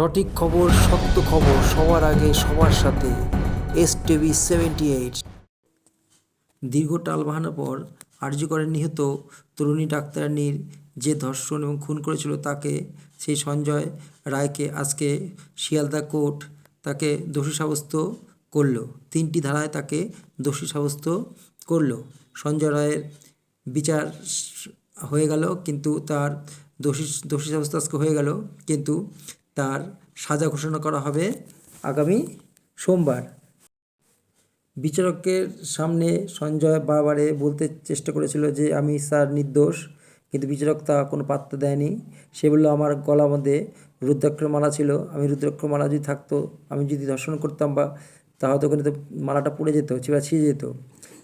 সঠিক খবর, সত্য খবর সবার আগে সবার সাথে এস টিভি সেভেন্টি এইট দীর্ঘ টালবাহানার পর আরজিকরে নিহত তরুণী ডাক্তারানির যে ধর্ষণ এবং খুন করেছিল তাকে সেই সঞ্জয় রায়কে আজকে শিয়ালদা কোর্ট তাকে দোষী সাব্যস্ত করল। তিনটি ধারায় তাকে দোষী সাব্যস্ত করল। সঞ্জয় রায়ের বিচার হয়ে গেল, কিন্তু তার দোষী দোষী সাব্যস্ত আজকে হয়ে গেল, কিন্তু তার সাজা ঘোষণা করা হবে আগামী সোমবার। বিচারকের সামনে সঞ্জয় বারবারে বলতে চেষ্টা করেছিল যে, আমি স্যার নির্দোষ, কিন্তু বিচারক তা কোনো পাত্তা দেয়নি। সে বলল, আমার গলার মধ্যে রুদ্রাক্ষর মালা ছিল। আমি রুদ্রাক্ষর মালা যদি থাকতো, আমি যদি ধর্ষণ করতাম বা তাহলে ওখানে তো মালাটা পুড়ে যেত চিবা ছিঁড়ে যেত।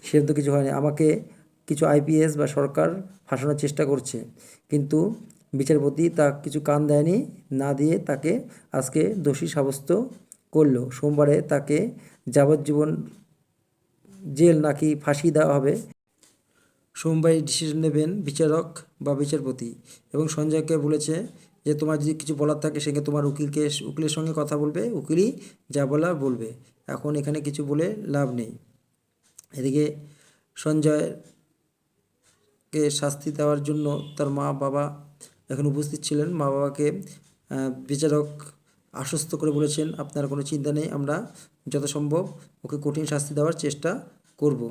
সেরকম তো কিছু হয়নি। আমাকে কিছু আইপিএস বা সরকার ফাঁসানোর চেষ্টা করছে। কিন্তু বিচারপতি তা কিছু কান দেয়নি, না দিয়ে তাকে আজকে দোষী সাব্যস্ত করল। সোমবারে তাকে যাবজ্জীবন জেল নাকি ফাঁসি দেওয়া হবে। সোমবারই ডিসিশন নেবেন বিচারক বা বিচারপতি এবং সঞ্জয়কে বলেছে যে, তোমার যদি কিছু বলার থাকে, সেখানে তোমার উকিলকে, উকিলের সঙ্গে কথা বলবে। উকিলই যা বলার বলবে। এখন এখানে কিছু বলে লাভ নেই। এদিকে সঞ্জয়কে শাস্তি দেওয়ার জন্য তার মা বাবা এখন উপস্থিত ছিলেন মা বাবাকে বিচারক আশ্বস্ত করে বলেছেন, আপনার কোনো চিন্তা নেই, আমরা যথাসম্ভব ওকে কঠিন শাস্তি দেওয়ার চেষ্টা করব।